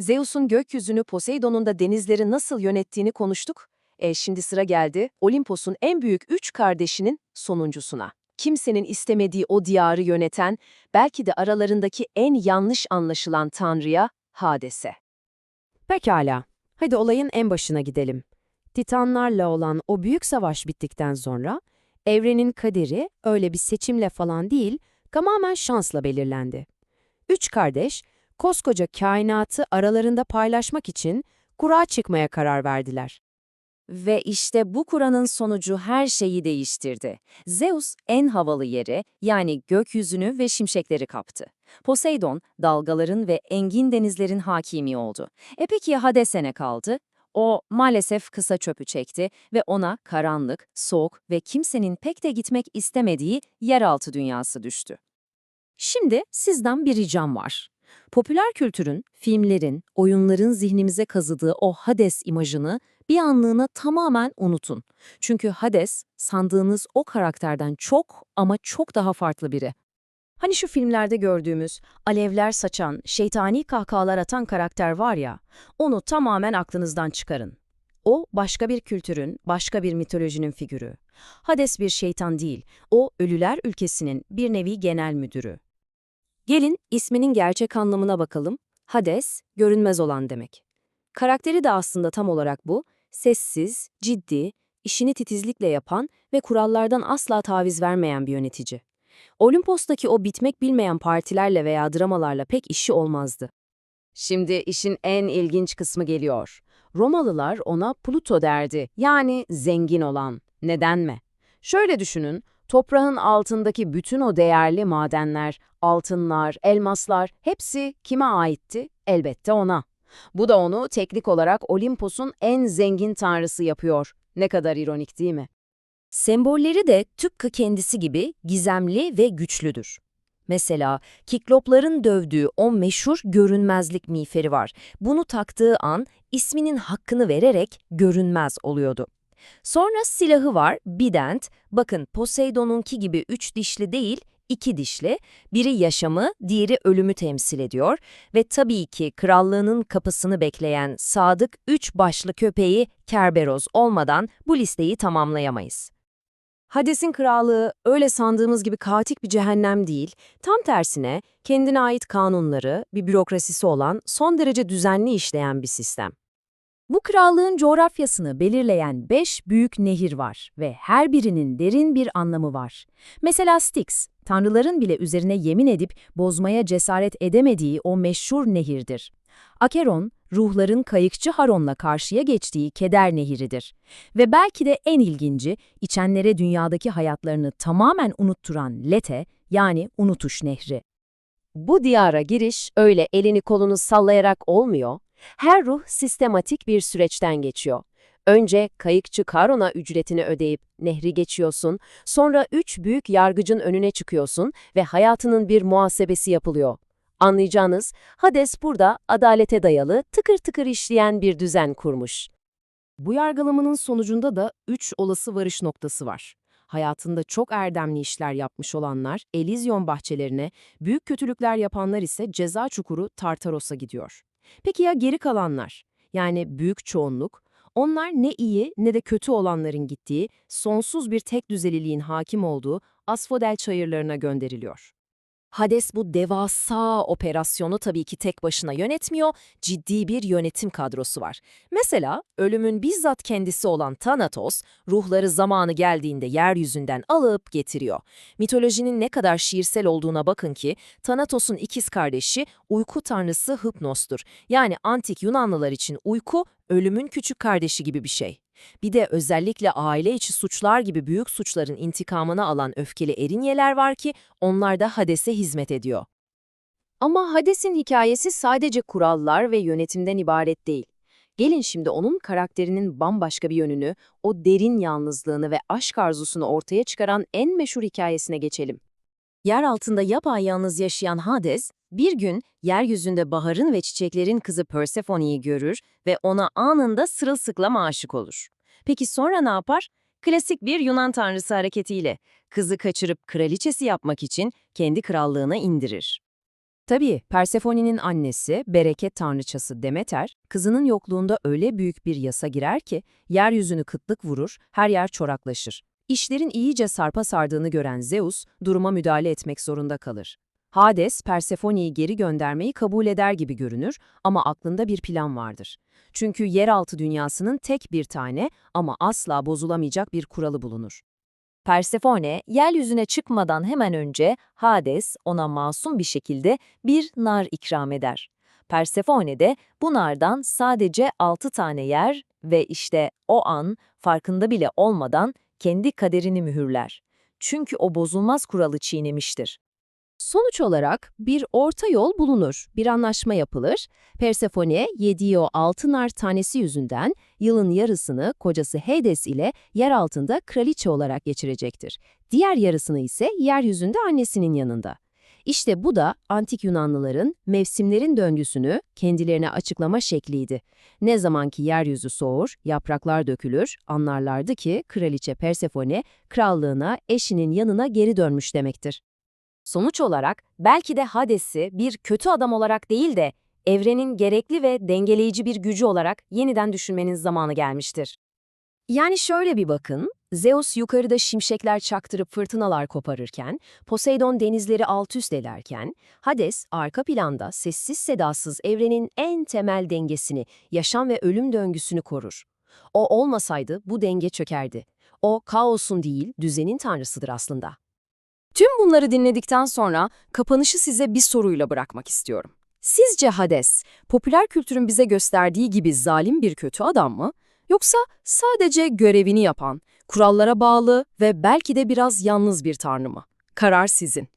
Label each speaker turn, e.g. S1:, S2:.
S1: Zeus'un gökyüzünü, Poseidon'un da denizleri nasıl yönettiğini konuştuk. E şimdi sıra geldi Olimpos'un en büyük üç kardeşinin sonuncusuna. Kimsenin istemediği o diyarı yöneten, belki de aralarındaki en yanlış anlaşılan tanrıya Hades'e.
S2: Pekala. Hadi olayın en başına gidelim. Titanlarla olan o büyük savaş bittikten sonra evrenin kaderi öyle bir seçimle falan değil, tamamen şansla belirlendi. Üç kardeş koskoca kainatı aralarında paylaşmak için kura çıkmaya karar verdiler.
S3: Ve işte bu Kur'an'ın sonucu her şeyi değiştirdi. Zeus en havalı yeri yani gökyüzünü ve şimşekleri kaptı. Poseidon dalgaların ve engin denizlerin hakimi oldu. E peki ya Hades'e ne kaldı? O maalesef kısa çöpü çekti ve ona karanlık, soğuk ve kimsenin pek de gitmek istemediği yeraltı dünyası düştü. Şimdi sizden bir ricam var. Popüler kültürün, filmlerin, oyunların zihnimize kazıdığı o Hades imajını bir anlığına tamamen unutun. Çünkü Hades, sandığınız o karakterden çok ama çok daha farklı biri. Hani şu filmlerde gördüğümüz alevler saçan, şeytani kahkahalar atan karakter var ya, onu tamamen aklınızdan çıkarın. O başka bir kültürün, başka bir mitolojinin figürü. Hades bir şeytan değil, o ölüler ülkesinin bir nevi genel müdürü. Gelin isminin gerçek anlamına bakalım. Hades, görünmez olan demek. Karakteri de aslında tam olarak bu, sessiz, ciddi, işini titizlikle yapan ve kurallardan asla taviz vermeyen bir yönetici. Olimpos'taki o bitmek bilmeyen partilerle veya dramalarla pek işi olmazdı. Şimdi işin en ilginç kısmı geliyor. Romalılar ona Pluto derdi, yani zengin olan. Neden mi? Şöyle düşünün, toprağın altındaki bütün o değerli madenler, altınlar, elmaslar hepsi kime aitti? Elbette ona. Bu da onu teknik olarak Olimpos'un en zengin tanrısı yapıyor. Ne kadar ironik değil mi? Sembolleri de tıpkı kendisi gibi gizemli ve güçlüdür. Mesela kiklopların dövdüğü o meşhur görünmezlik miğferi var. Bunu taktığı an isminin hakkını vererek görünmez oluyordu. Sonra silahı var, bident. Bakın Poseidon'unki gibi üç dişli değil, iki dişli. Biri yaşamı, diğeri ölümü temsil ediyor. Ve tabii ki krallığının kapısını bekleyen sadık üç başlı köpeği Kerberos olmadan bu listeyi tamamlayamayız. Hades'in krallığı öyle sandığımız gibi kaotik bir cehennem değil, tam tersine kendine ait kanunları, bir bürokrasisi olan son derece düzenli işleyen bir sistem. Bu krallığın coğrafyasını belirleyen beş büyük nehir var ve her birinin derin bir anlamı var. Mesela Styx, tanrıların bile üzerine yemin edip bozmaya cesaret edemediği o meşhur nehirdir. Akeron, ruhların kayıkçı Haron'la karşıya geçtiği keder nehiridir. Ve belki de en ilginci, içenlere dünyadaki hayatlarını tamamen unutturan Lete, yani unutuş nehri. Bu diyara giriş öyle elini kolunu sallayarak olmuyor, her ruh sistematik bir süreçten geçiyor. Önce kayıkçı Karon'a ücretini ödeyip nehri geçiyorsun, sonra üç büyük yargıcın önüne çıkıyorsun ve hayatının bir muhasebesi yapılıyor. Anlayacağınız, Hades burada adalete dayalı, tıkır tıkır işleyen bir düzen kurmuş.
S1: Bu yargılamanın sonucunda da üç olası varış noktası var. Hayatında çok erdemli işler yapmış olanlar Elizyon bahçelerine, büyük kötülükler yapanlar ise ceza çukuru Tartaros'a gidiyor. Peki ya geri kalanlar? Yani büyük çoğunluk, onlar ne iyi ne de kötü olanların gittiği, sonsuz bir tek düzeliliğin hakim olduğu Asfodel çayırlarına gönderiliyor. Hades bu devasa operasyonu tabii ki tek başına yönetmiyor, ciddi bir yönetim kadrosu var. Mesela ölümün bizzat kendisi olan Thanatos, ruhları zamanı geldiğinde yeryüzünden alıp getiriyor. Mitolojinin ne kadar şiirsel olduğuna bakın ki, Thanatos'un ikiz kardeşi uyku tanrısı Hypnos'tur. Yani antik Yunanlılar için uyku, ölümün küçük kardeşi gibi bir şey. Bir de özellikle aile içi suçlar gibi büyük suçların intikamını alan öfkeli erinyeler var ki onlar da Hades'e hizmet ediyor. Ama Hades'in hikayesi sadece kurallar ve yönetimden ibaret değil. Gelin şimdi onun karakterinin bambaşka bir yönünü, o derin yalnızlığını ve aşk arzusunu ortaya çıkaran en meşhur hikayesine geçelim. Yer altında yapayalnız yaşayan Hades, bir gün yeryüzünde baharın ve çiçeklerin kızı Persephone'yi görür ve ona anında sırılsıklam aşık olur. Peki sonra ne yapar? Klasik bir Yunan tanrısı hareketiyle kızı kaçırıp kraliçesi yapmak için kendi krallığına indirir. Tabii, Persephone'nin annesi, bereket tanrıçası Demeter, kızının yokluğunda öyle büyük bir yasa girer ki, yeryüzünü kıtlık vurur, her yer çoraklaşır. İşlerin iyice sarpa sardığını gören Zeus, duruma müdahale etmek zorunda kalır. Hades, Persephone'yi geri göndermeyi kabul eder gibi görünür ama aklında bir plan vardır. Çünkü yeraltı dünyasının tek bir tane ama asla bozulamayacak bir kuralı bulunur.
S3: Persefone, yeryüzüne çıkmadan hemen önce Hades ona masum bir şekilde bir nar ikram eder. Persefone de bu nardan sadece 6 tane yer ve işte o an farkında bile olmadan kendi kaderini mühürler. Çünkü o bozulmaz kuralı çiğnemiştir.
S1: Sonuç olarak bir orta yol bulunur, bir anlaşma yapılır. Persefone yediği o altın nar tanesi yüzünden yılın yarısını kocası Hades ile yer altında kraliçe olarak geçirecektir. Diğer yarısını ise yeryüzünde annesinin yanında. İşte bu da antik Yunanlıların mevsimlerin döngüsünü kendilerine açıklama şekliydi. Ne zaman ki yeryüzü soğur, yapraklar dökülür, anlarlardı ki kraliçe Persefone krallığına, eşinin yanına geri dönmüş demektir.
S3: Sonuç olarak belki de Hades'i bir kötü adam olarak değil de evrenin gerekli ve dengeleyici bir gücü olarak yeniden düşünmenin zamanı gelmiştir.
S1: Yani şöyle bir bakın, Zeus yukarıda şimşekler çaktırıp fırtınalar koparırken, Poseidon denizleri alt üst ederken, Hades arka planda sessiz sedasız evrenin en temel dengesini, yaşam ve ölüm döngüsünü korur. O olmasaydı bu denge çökerdi. O kaosun değil, düzenin tanrısıdır aslında.
S2: Tüm bunları dinledikten sonra kapanışı size bir soruyla bırakmak istiyorum. Sizce Hades, popüler kültürün bize gösterdiği gibi zalim bir kötü adam mı? Yoksa sadece görevini yapan, kurallara bağlı ve belki de biraz yalnız bir tanrı mı? Karar sizin.